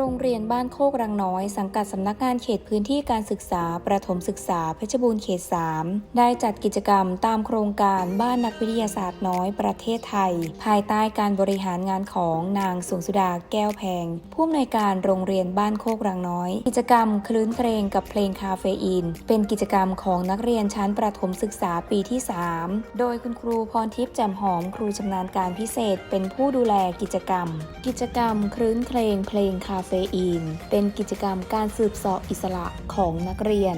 โรงเรียนบ้านโคกรังน้อย สังกัดสำนักงานเขตพื้นที่การศึกษา ประถมศึกษาเพชรบูรณ์เขต 3 ได้จัดกิจกรรมตามโครงการบ้านนักวิทยาศาสตร์น้อยประเทศไทย ภายใต้การบริหารงานของนางสวงสุดาแก้วแพง ผู้อำนวยการโรงเรียนบ้านโคกรังน้อย กิจกรรมคลื่นเพลงกับเพลงคาเฟอีน เป็นกิจกรรมของนักเรียนชั้นประถมศึกษาปีที่ 3 โดยคุณครูพรทิพย์แจ่มหอมครูชำนาญการพิเศษ เป็นผู้ดูแลกิจกรรม กิจกรรมคลื่นเพลงเพลงคาเฟอีน เป็นกิจกรรมการสืบสอบอิสระของนักเรียน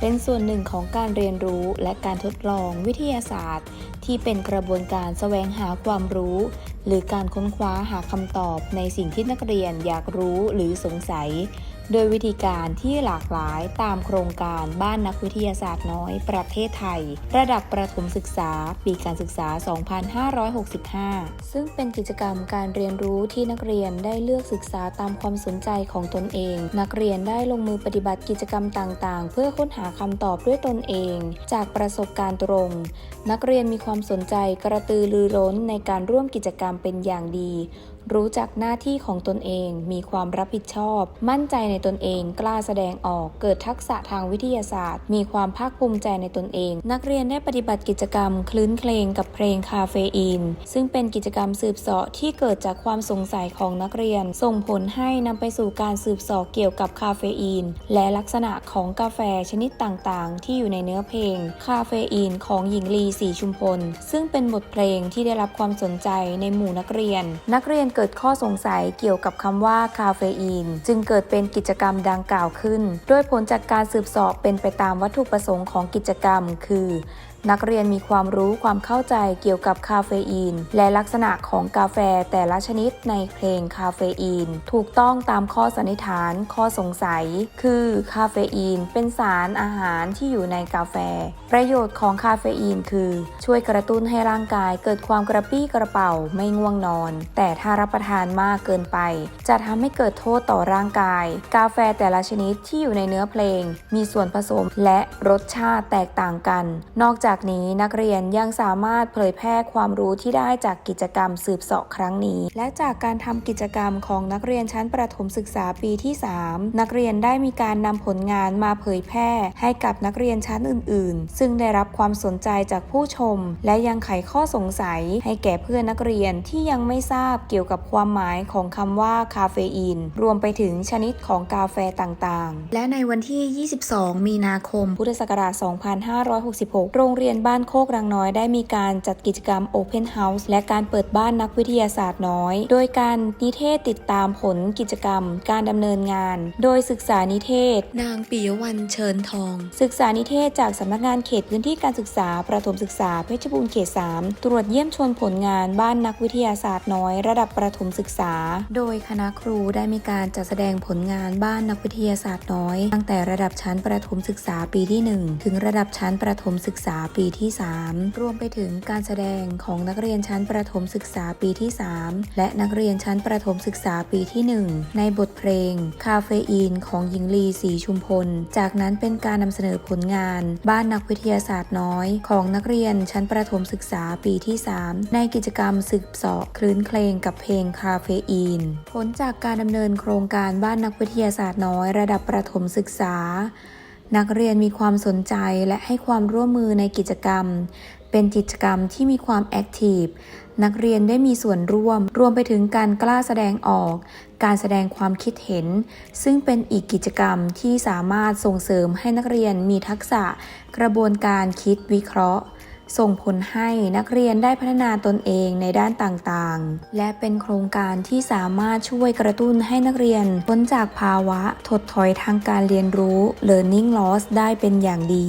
เป็นส่วนหนึ่งของการเรียนรู้และการทดลองวิทยาศาสตร์ ที่เป็นกระบวนการแสวงหาความรู้ หรือการค้นคว้าหาคำตอบในสิ่งที่นักเรียนอยากรู้หรือสงสัย โดยวิธีการที่หลากหลายตามโครงการบ้านนักวิทยาศาสตร์น้อยประเทศไทย ระดับประถมศึกษา ปีการศึกษา 2565 ซึ่งเป็นกิจกรรมการเรียนรู้ที่นักเรียนได้เลือกศึกษาตามความสนใจของตนเอง นักเรียนได้ลงมือปฏิบัติกิจกรรมต่างๆ เพื่อค้นหาคำตอบด้วยตนเอง จากประสบการณ์ตรง นักเรียนมีความสนใจกระตือรือร้นในการร่วมกิจกรรมเป็นอย่างดี รู้จักหน้าที่ของตนเอง มีความรับผิดชอบ มั่นใจในตนเอง กล้าแสดงออก เกิดทักษะทางวิทยาศาสตร์ มีความภาคภูมิใจในตนเอง นักเรียนได้ปฏิบัติกิจกรรม คลื่นเพลงกับเพลงคาเฟอีน ซึ่งเป็นกิจกรรมสืบเสาะที่เกิดจากความสงสัยของนักเรียน ส่งผลให้นำไปสู่การสืบเสาะเกี่ยวกับคาเฟอีน และลักษณะของกาแฟชนิดต่างๆ ที่อยู่ในเนื้อเพลง คาเฟอีนของหญิงลีสีชุมพล ซึ่งเป็นบทเพลงที่ได้รับความสนใจในหมู่นักเรียน นักเรียนเกิดข้อสงสัยเกี่ยวกับคำว่าคาเฟอีน จึงเกิดเป็นกิจกรรมดังกล่าวขึ้น โดยผลจากการสืบสอบเป็นไปตามวัตถุประสงค์ของกิจกรรม คือนักเรียนมีความรู้ความเข้าใจเกี่ยวกับคาเฟอีน และลักษณะของกาแฟแต่ละชนิดในเพลงคาเฟอีน ถูกต้องตามข้อสันนิษฐานข้อสงสัย คือคาเฟอีนเป็นสารอาหารที่อยู่ในกาแฟ ประโยชน์ของคาเฟอีนคือ ช่วยกระตุ้นให้ร่างกายเกิดความกระปรี้กระเป๋าไม่ง่วงนอน แต่ถ้ารับประทานมากเกินไป จะทำให้เกิดโทษต่อร่างกาย กาแฟแต่ละชนิดที่อยู่ในเนื้อเพลง มีส่วนผสมและรสชาติแตกต่างกัน นอกจากนี้นักเรียนยังสามารถเผยแพร่ความรู้ที่ได้จากกิจกรรมสืบเสาะครั้งนี้ และจากการทำกิจกรรมของนักเรียนชั้นประถมศึกษาปีที่ 3 นักเรียนได้มีการนำผลงานมาเผยแพร่ ให้กับนักเรียนชั้นอื่น ๆ ซึ่งได้รับความสนใจจากผู้ชม และยังไขข้อสงสัย ให้แก่เพื่อนนักเรียนที่ยังไม่ทราบเกี่ยวกับความหมายของคำว่าคาเฟอีน รวมไปถึงชนิดของกาแฟต่าง ๆ และในวันที่ 22 มีนาคม พุทธศักราช 2566 โรงเรียนบ้านโคกรังน้อยได้มีการจัดกิจกรรม Open House และการเปิดบ้านนักวิทยาศาสตร์น้อย โดยการนิเทศติดตามผลกิจกรรม การดำเนินงาน โดยศึกษานิเทศ นางปิยวันเชิญทอง ศึกษานิเทศจากสำนักงานเขตพื้นที่การศึกษา ประถมศึกษาเพชรบูรณ์เขต 3 ตรวจเยี่ยมชมผลงานบ้านนักวิทยาศาสตร์น้อย ระดับประถมศึกษา โดยคณะครูได้มีการจัดแสดงผลงานบ้านนักวิทยาศาสตร์น้อย ตั้งแต่ระดับชั้นประถมศึกษาปีที่ 1 ถึงระดับชั้นประถมศึกษาปีที่ 3 รวมไปถึงการแสดงของนักเรียนชั้นประถมศึกษาปีที่ 3 และนักเรียนชั้นประถมศึกษาปีที่ 1 ในบทเพลง คาเฟอีนของหญิงลีสีชุมพล จากนั้นเป็นการนำเสนอผลงาน บ้านนักวิทยาศาสตร์น้อย ของนักเรียนชั้นประถมศึกษาปีที่ 3 ในกิจกรรมสืบเสาะคลื่นเพลงกับเพลงคาเฟอีน ผลจากการดำเนินโครงการบ้านนักวิทยาศาสตร์น้อย ระดับประถมศึกษา นักเรียนมีความสนใจและให้ความร่วมมือในกิจกรรม เป็นกิจกรรมที่มีความแอคทีฟ นักเรียนได้มีส่วนร่วม รวมไปถึงการกล้าแสดงออก การแสดงความคิดเห็น ซึ่งเป็นอีกกิจกรรมที่สามารถส่งเสริมให้นักเรียนมีทักษะ กระบวนการคิดวิเคราะห์ ส่งผลให้นักเรียนได้พัฒนาตนเองในด้านต่างๆ และเป็นโครงการที่สามารถช่วยกระตุ้นให้นักเรียนพ้นจากภาวะถดถอยทางการเรียนรู้ learning loss ได้เป็นอย่างดี